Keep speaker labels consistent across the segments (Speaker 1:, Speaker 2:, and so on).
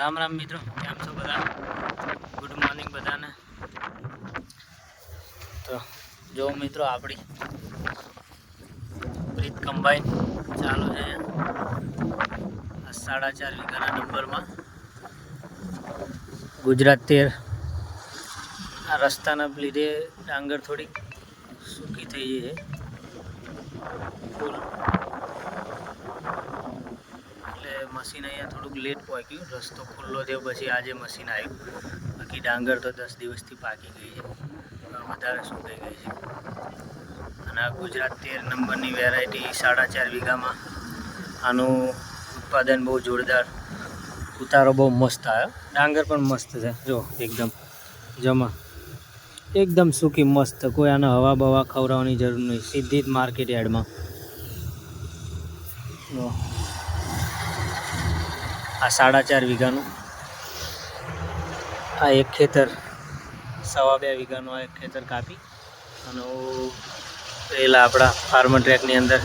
Speaker 1: રામ રામ મિત્રો, કેમ છો બધા? ગુડ મોર્નિંગ બધાને. તો જો મિત્રો આપણી પ્રીત કમ્બાઈન ચાલુ છે. સાડા ચાર વીઘાના નંબરમાં. ગુજરાત તેર. આ રસ્તાના લીધે ડાંગર થોડીક સૂકી થઈ છે. ફૂલ મશીન અહીંયા થોડુંક લેટ પહોંચ્યું રસ્તો ખુલ્લો થયો પછી આજે મશીન આવ્યું બાકી ડાંગર તો દસ દિવસથી પાકી ગઈ છે. વધારે સુકાઈ ગઈ છે. અને આ ગુજરાત તેર નંબરની વેરાયટી સાડા ચાર વીઘામાં. આનું ઉત્પાદન બહુ જોરદાર. ઉતારો બહુ મસ્ત આવ્યો. ડાંગર પણ મસ્ત છે. જો, એકદમ જમા. એકદમ સૂકી મસ્ત. કોઈ આને હવા બવા ખવડાવવાની જરૂર નહીં. સીધી જ માર્કેટ યાર્ડમાં. આ સાડા ચાર વીઘાનું. આ એક ખેતર, સવા બે વીઘાનું આ એક ખેતર કાપી અને હું પેલા આપણા ફાર્મર ટ્રેકની અંદર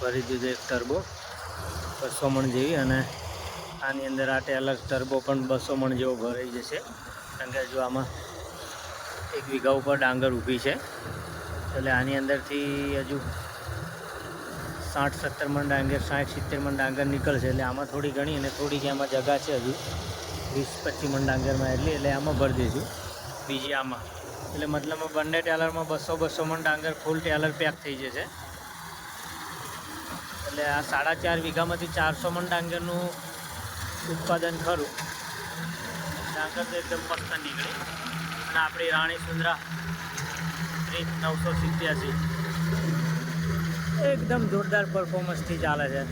Speaker 1: ભરી દીધું એક ટર્બો, બસો મણ જેવી અને આની અંદર આ ટેલર ટર્બો પણ બસો મણ જેવો ભરાઈ જશે. કારણ કે જો આમાં એક વીઘા ઉપર ડાંગર ઊભી છે. એટલે આની અંદરથી હજુ સાઠ, સત્તર મણ ડાંગર સાઠ, સિત્તેર મણ ડાંગર નીકળશે. એટલે આમાં થોડી ઘણી અને થોડીક એમાં જગા છે હજુ, વીસ, પચીસ મણ ડાંગરમાં એટલી, એટલે આમાં ભરી દઈશું બીજી આમાં. એટલે મતલબમાં બંને ટેલરમાં બસો બસો મણ ડાંગર ફૂલ ટેલર પેક થઈ જશે. એટલે આ સાડા ચાર વીઘામાંથી ચારસો મણ ડાંગરનું ઉત્પાદન ખરું. ડાંગર તો એકદમ મસ્ત નીકળે. અને આપણી રાણી સુંદરા, ત્રીસ, નવસો સિત્યાસી. એકદમ જોરદાર પરફોર્મન્સથી ચાલે છે.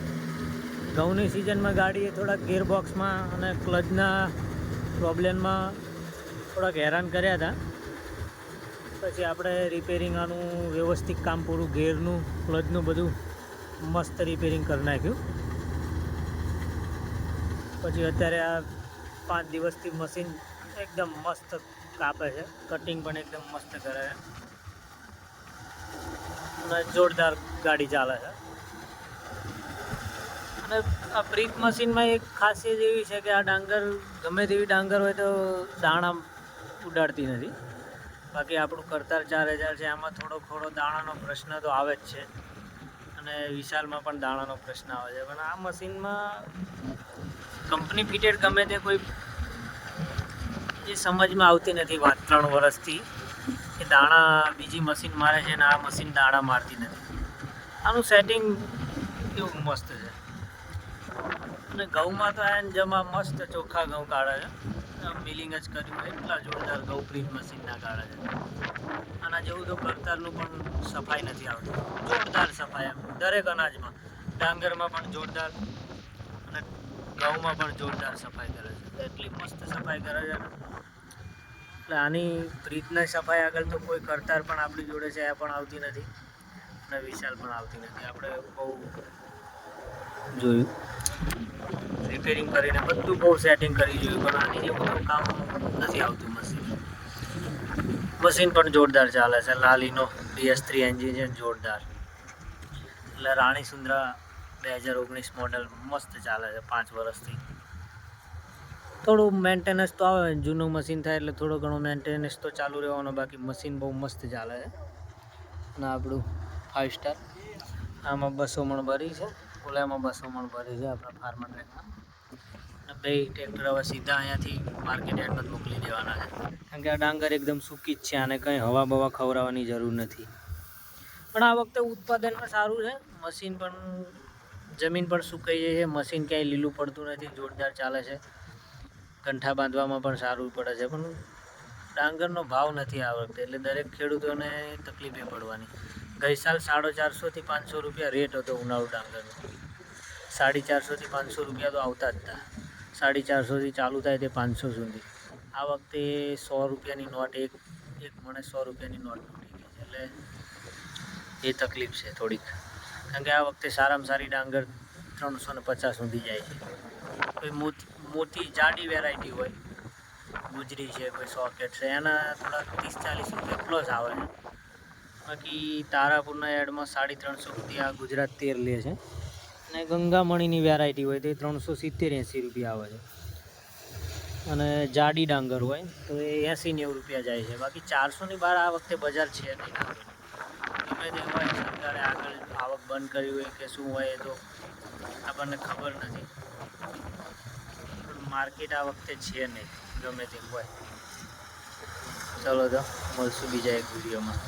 Speaker 1: ઘઉંની સિઝનમાં ગાડીએ થોડાક ગિયરબોક્સમાં અને ક્લચના પ્રોબ્લેમમાં થોડાક હેરાન કર્યા હતા. પછી આપણે રિપેરિંગ આનું વ્યવસ્થિત કામ પૂરું ગેરનું ક્લચનું બધું મસ્ત રિપેરિંગ કરી નાખ્યું. પછી અત્યારે આ પાંચ દિવસથી મશીન એકદમ મસ્ત કાપે છે. કટિંગ પણ એકદમ મસ્ત કરે છે. અને જોરદાર ગાડી ચાલે છે. અને આ પ્રીત મશીનમાં એક ખાસિયત એવી છે કે આ ડાંગર, ગમે તેવી ડાંગર હોય તો દાણા ઉડાડતી નથી. બાકી આપણું કરતાર ચાર હજાર છે, આમાં થોડો થોડો દાણાનો પ્રશ્ન તો આવે જ છે. અને વિશાલમાં પણ દાણાનો પ્રશ્ન આવે છે. પણ આ મશીનમાં કંપની ફિટેડ ગમે તે કોઈ એ સમજમાં આવતી નથી વાત ત્રણ વર્ષથી. કે દાણા બીજી મશીન મારે છે ને આ મશીન દાણા મારતી નથી. આનું સેટિંગ કેવું મસ્ત છે. અને ઘઉંમાં તો એને જમા મસ્ત ચોખ્ખા ઘઉં કાઢે છે. મિલિંગ જ કર્યું એટલા જોરદાર ઘઉં પ્રિન્ટ મશીનના કાઢે છે. આના જેવું તો કરતારનું પણ સફાઈ નથી આવતી. જોરદાર સફાઈ એમ. દરેક અનાજમાં. ડાંગરમાં પણ જોરદાર અને ઘઉંમાં પણ જોરદાર સફાઈ કરે છે. એટલી મસ્ત સફાઈ કરે છે. એટલે આની પ્રીતના સફાઈ આગળ તો કોઈ કરતાર પણ આપણી જોડે છે, એ પણ આવતી નથી અને વિશાલ પણ આવતી નથી. આપણે બહુ જોયું. રિપેરિંગ કરીને બધું બહુ સેટિંગ કરી જોયું, પણ આની જેવું કામ નથી આવતું મશીન મશીન પણ જોરદાર ચાલે છે, લાલીનો ડીએસ થ્રી એન્જિન છે, જોરદાર. એટલે રાણી સુંદરા બે હજાર ઓગણીસ મોડલ મસ્ત ચાલે છે, પાંચ વર્ષથી. થોડું મેન્ટેનન્સ તો આવે, જૂનું મશીન થાય એટલે થોડો ઘણો મેન્ટેનન્સ તો ચાલુ રહેવાનો, બાકી મશીન બહુ મસ્ત ચાલે છે. અને આપણું ફાઇવ સ્ટાર આમાં બસો મણ ભરી છે, ઓલામાં બસો મણ ભરી છે આપણા ફાર્મર ટ્રેકમાં અને બે ટ્રેક્ટર હવે સીધા અહીંયાથી માર્કેટ યાર્ડમાં મોકલી દેવાના છે. કારણ કે આ ડાંગર એકદમ સૂકી જ છે, આને કંઈ હવા બવા ખવડાવવાની જરૂર નથી. પણ આ વખતે ઉત્પાદન પણ સારું છે મશીન પણ, જમીન પણ સુકાઈ જાય છે મશીન ક્યાંય લીલું પડતું નથી, જોરદાર ચાલે છે. કંઠા બાંધવામાં પણ સારું પડે છે, પણ ડાંગરનો ભાવ નથી આ વખતે એટલે દરેક ખેડૂતોને તકલીફે પડવાની. ગઈ સાલ સાડો ચારસોથી પાંચસો રૂપિયા રેટ હતો ઉનાળુ ડાંગરનો. સાડી ચારસોથી પાંચસો રૂપિયા તો આવતા જ હતા સાડી ચારસોથી ચાલુ થાય તે પાંચસો સુધી. આ વખતે સો રૂપિયાની નોટ એક એક મને સો રૂપિયાની નોટ તૂટી ગઈ એટલે એ તકલીફ છે થોડીક. કારણ કે આ વખતે સારામાં સારી ડાંગર ત્રણસો ને પચાસ સુધી જાય છે. કોઈ મોટી જાડી વેરાયટી હોય, ગુજરી છે, કોઈ સોકેટ છે, એના થોડા ત્રીસ ચાલીસ રૂપિયા પ્લસ આવે છે. બાકી તારાપુરના એડમાં સાડી ત્રણસો સુધી આ ગુજરાત તેર લે છે. અને ગંગામણીની વેરાયટી હોય તો એ ત્રણસો સિત્તેર એંસી રૂપિયા આવે છે. અને જાડી ડાંગર હોય તો એ એંસી નેવું રૂપિયા જાય છે. બાકી ચારસોની બહાર આ વખતે બજાર છે નહીં. ગમે તે હોય, સરકારે આગળ આવક બંધ કરી હોય કે શું હોય એ તો આપણને ખબર નથી. માર્કેટ આ વખતે છે નહીં, ગમે તે હોય. ચલો તો, મળશું બીજા એક વિડીયોમાં.